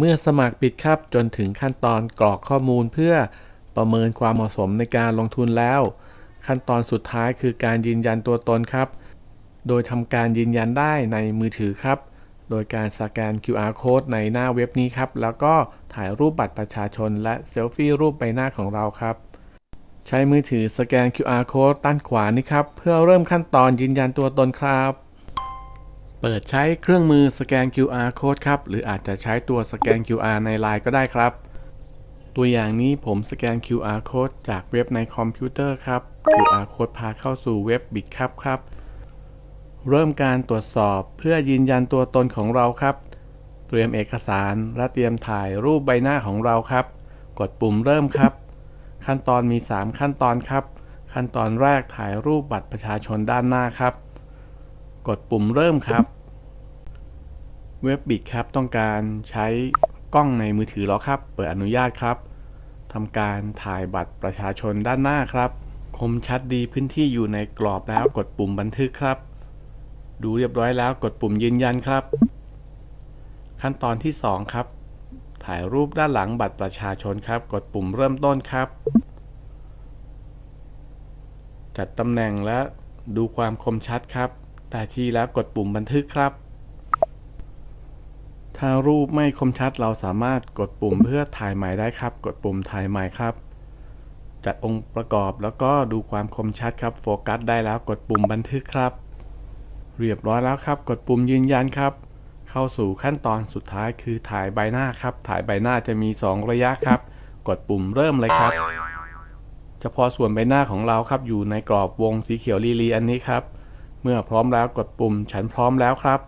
เมื่อสมัครบิดครับจนถึงขั้นตอนกรอกข้อมูลเพื่อประเมินความเหมาะสมในการลงทุนแล้ว ขั้นตอนสุดท้ายคือการยืนยันตัวตนครับ โดยทำการยืนยันได้ในมือถือครับ โดยการสแกน QR code ในหน้าเว็บนี้ครับ แล้วก็ถ่ายรูปบัตรประชาชนและเซลฟี่รูปใบหน้าของเราครับ ใช้มือถือสแกน QR code ด้านขวานี้ครับ เพื่อเริ่มขั้นตอนยืนยันตัวตนครับ เปิดใช้เครื่องมือสแกน QR code ครับ หรืออาจจะใช้ตัวสแกน QR ใน Line ก็ได้ครับ ตัวอย่างนี้ผมสแกน QR code จากเว็บในคอมพิวเตอร์ครับ QR code พาเข้าสู่เว็บ b i t ครับครับ เริ่มการตรวจสอบเพื่อยืนยันตัวตนของเราครับ เตรียมเอกสารและเตรียมถ่ายรูปใบหน้าของเราครับ กดปุ่มเริ่มครับ ขั้นตอนมี 3 ขั้นตอนครับ ขั้นตอนแรกถ่ายรูปบัตรประชาชนด้านหน้าครับ กดปุ่มเริ่มครับ เว็บบิดครับต้องการใช้กล้องในมือถือแล้วครับ เปิดอนุญาตครับทำการถ่ายบัตรประชาชนด้านหน้าครับ คมชัดดีพื้นที่อยู่ในกรอบแล้วกดปุ่มบันทึกครับ ดูเรียบร้อยแล้วกดปุ่มยืนยันครับ ขั้นตอนที่ 2 ครับ ถ่ายรูปด้านหลังบัตรประชาชนครับ กดปุ่มเริ่มต้นครับ จัดตำแหน่งและดูความคมชัดครับ ได้ที่แล้วกดปุ่มบันทึกครับ ถ้ารูปไม่คมชัดเราสามารถกดปุ่มเพื่อถ่ายใหม่ได้ครับ กดปุ่มถ่ายใหม่ครับ จัดองค์ประกอบแล้วก็ดูความคมชัดครับ โฟกัสได้แล้วกดปุ่มบันทึกครับ เรียบร้อยแล้วครับ กดปุ่มยืนยันครับ เข้าสู่ขั้นตอนสุดท้ายคือถ่ายใบหน้าครับ ถ่ายใบหน้าจะมี 2 ระยะครับ กดปุ่มเริ่มเลยครับ เฉพาะส่วนใบหน้าของเราครับอยู่ในกรอบวงสีเขียวลีลีอันนี้ครับ เมื่อพร้อมแล้วกดปุ่มฉันพร้อมแล้วครับ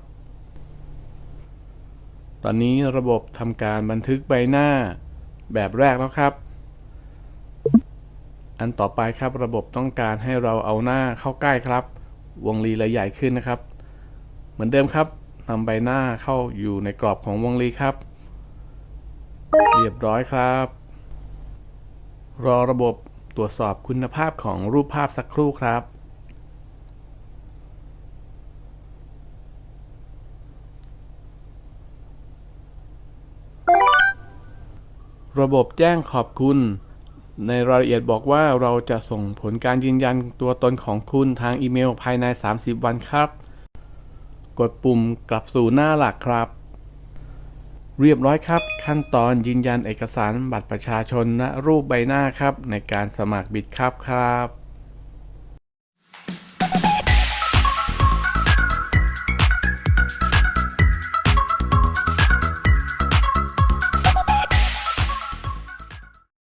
ตอนนี้ระบบทำการบันทึกใบหน้าแบบแรกแล้วครับ อันต่อไปครับระบบต้องการให้เราเอาหน้าเข้าใกล้ครับ วงรีระใหญ่ขึ้นนะครับ เหมือนเดิมครับนำใบหน้าเข้าอยู่ในกรอบของวงรีครับ เรียบร้อยครับ รอระบบตรวจสอบคุณภาพของรูปภาพสักครู่ครับ ระบบแจ้งขอบคุณ ในรายละเอียดบอกว่าเราจะส่งผลการยืนยันตัวตนของคุณทางอีเมลภายใน 30 วันครับ กดปุ่มกลับสู่หน้าหลักครับ เรียบร้อยครับ ขั้นตอนยืนยันเอกสารบัตรประชาชนและรูปใบหน้าครับ ในการสมัครบิดครับครับ